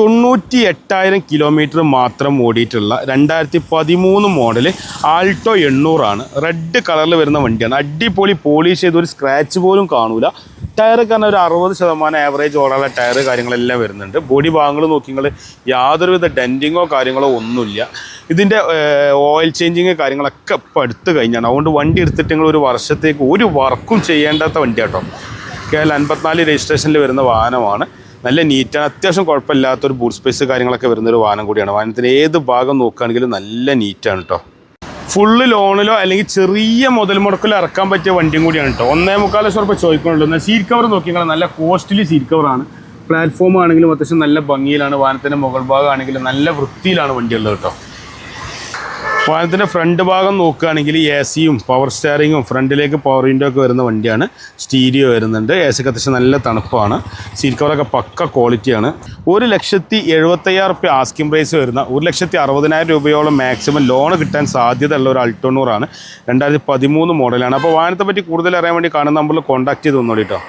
തൊണ്ണൂറ്റി എട്ടായിരം കിലോമീറ്റർ മാത്രം ഓടിയിട്ടുള്ള രണ്ടായിരത്തി പതിമൂന്ന് മോഡൽ ആൾട്ടോ എണ്ണൂറാണ്. റെഡ് കളറിൽ വരുന്ന വണ്ടിയാണ്. അടിപൊളി പോളിഷ് ചെയ്ത് ഒരു സ്ക്രാച്ച് പോലും കാണൂല. ടയർ കാരണം ഒരു അറുപത് ശതമാനം ആവറേജ് ഓടാനുള്ള ടയർ കാര്യങ്ങളെല്ലാം വരുന്നുണ്ട്. ബോഡി ഭാഗങ്ങൾ നോക്കി നിങ്ങൾ യാതൊരുവിധ ഡെന്റിങ്ങോ കാര്യങ്ങളോ ഒന്നുമില്ല. ഇതിന്റെ ഓയിൽ ചേഞ്ചിങ് കാര്യങ്ങളൊക്കെ ഇപ്പോൾ എടുത്തു കഴിഞ്ഞാണ്. അതുകൊണ്ട് വണ്ടി എടുത്തിട്ട് നിങ്ങൾ ഒരു വർഷത്തേക്ക് ഒരു വർക്കും ചെയ്യേണ്ടാത്ത വണ്ടിയാട്ടോ. കെ എൽ അൻപത്തിനാല് രജിസ്ട്രേഷനിൽ വരുന്ന വാഹനമാണ്. നല്ല നീറ്റാണ് അത്യാവശ്യം കുഴപ്പമില്ലാത്തൊരു ബൂട്ട് സ്പേസ് കാര്യങ്ങളൊക്കെ വരുന്നൊരു വാഹനം കൂടിയാണ്. വാഹനത്തിന് ഏത് ഭാഗം നോക്കുകയാണെങ്കിലും നല്ല നീറ്റാണ് കേട്ടോ ഫുള്ള് ലോണിലോ അല്ലെങ്കിൽ ചെറിയ മുതൽ മുടക്കിലോ ഇറക്കാൻ പറ്റിയ വണ്ടിയും കൂടിയാണ് കേട്ടോ ഒന്നേ മുക്കാൽ ലക്ഷം റുപ്യ ചോദിക്കുന്നുള്ളൂ എന്നാൽ സീറ്റ് കവർ നോക്കിയാൽ നല്ല കോസ്റ്റ്ലി സീറ്റ് കവറാണ് പ്ലാറ്റ്ഫോം ആണെങ്കിലും അത്യാവശ്യം നല്ല ഭംഗിയിലാണ്. വാഹനത്തിന്റെ മുകൾ ഭാഗം ആണെങ്കിലും നല്ല വൃത്തിയിലാണ് വണ്ടിയുള്ളത് കേട്ടോ വാഹനത്തിന്റെ ഫ്രണ്ട് ഭാഗം നോക്കുകയാണെങ്കിൽ എ സിയും പവർ സ്റ്റാറിങ്ങും ഫ്രണ്ടിലേക്ക് പവർ വിൻഡോ ഒക്കെ വരുന്ന വണ്ടിയാണ്. സ്റ്റീരിയോ വരുന്നുണ്ട്. എ സിക്ക് അത്യാവശ്യം നല്ല തണുപ്പാണ്. സീറ്റ് കവറൊക്കെ പക്ക ക്വാളിറ്റിയാണ് ഒരു ലക്ഷത്തി എഴുപത്തയ്യായിരം റുപ്യ ആസ്കിംഗ് പ്രൈസ് വരുന്ന ഒരു ലക്ഷത്തി അറുപതിനായിരം രൂപയോളം മാക്സിമം ലോൺ കിട്ടാൻ സാധ്യതയുള്ള ഒരു അൾട്ടോണൂറാണ് രണ്ടായിരത്തി പതിമൂന്ന് മോഡലാണ് അപ്പോൾ വാഹനത്തെ പറ്റി കൂടുതൽ അറിയാൻ വേണ്ടി കാണുന്ന നമ്പറിൽ കോൺടാക്ട് ചെയ്ത് തന്നോളി കേട്ടോ